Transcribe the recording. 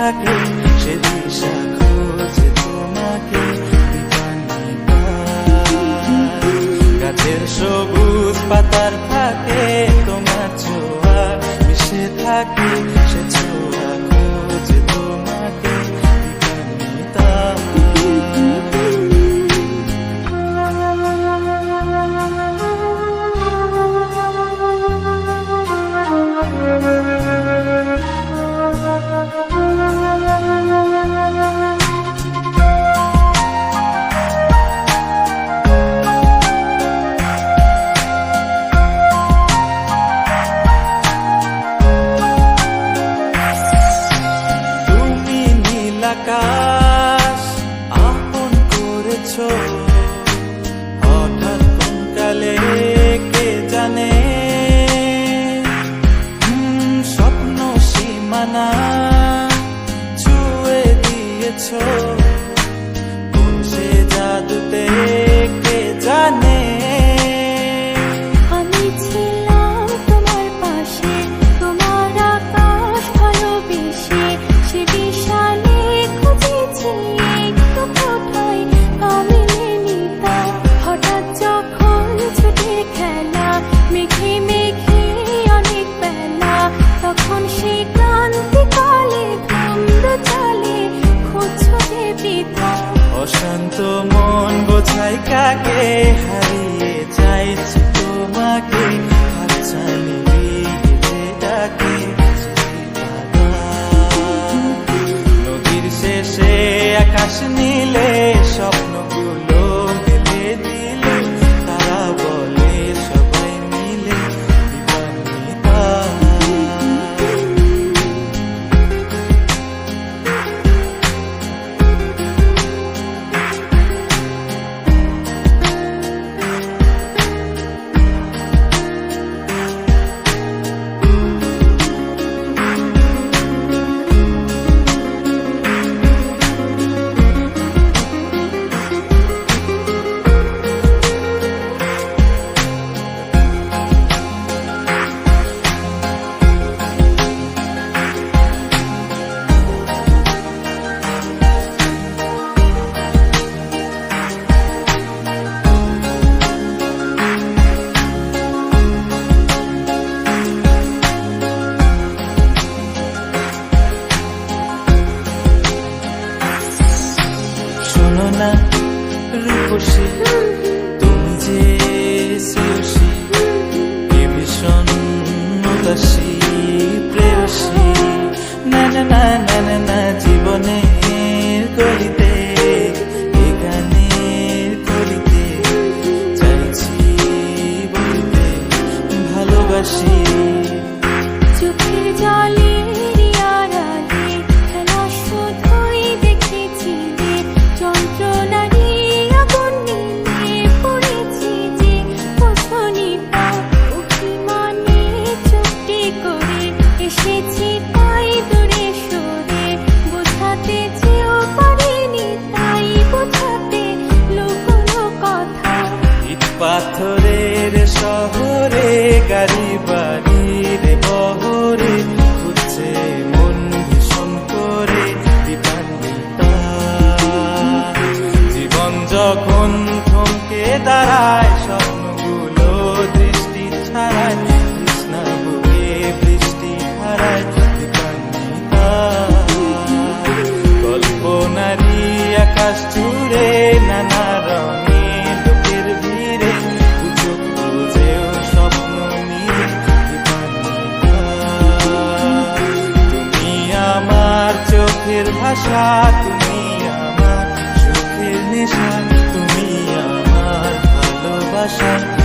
থাকে সে দিশা so শান্ত মন গোছাই কাকে হারিয়ে জানো না, রূপসী। তুমি যে শ্রেয়সী কে ভীষণ উদাসী প্রেয়সী। না না না না না না, জীবনের গলিতে এখানের গলিতে চাইছি বলিতে ভালোবাসি। তারায় স্বপ্নগুলো দৃষ্টি ছাড়ায়, কৃষ্ণা আকাশ নানা রঙের লোকের ভিড়ে স্বপ্ন মিলে তুমি আমার চোখের ভাষা, তুমি আমার চোখের নেশা। passion.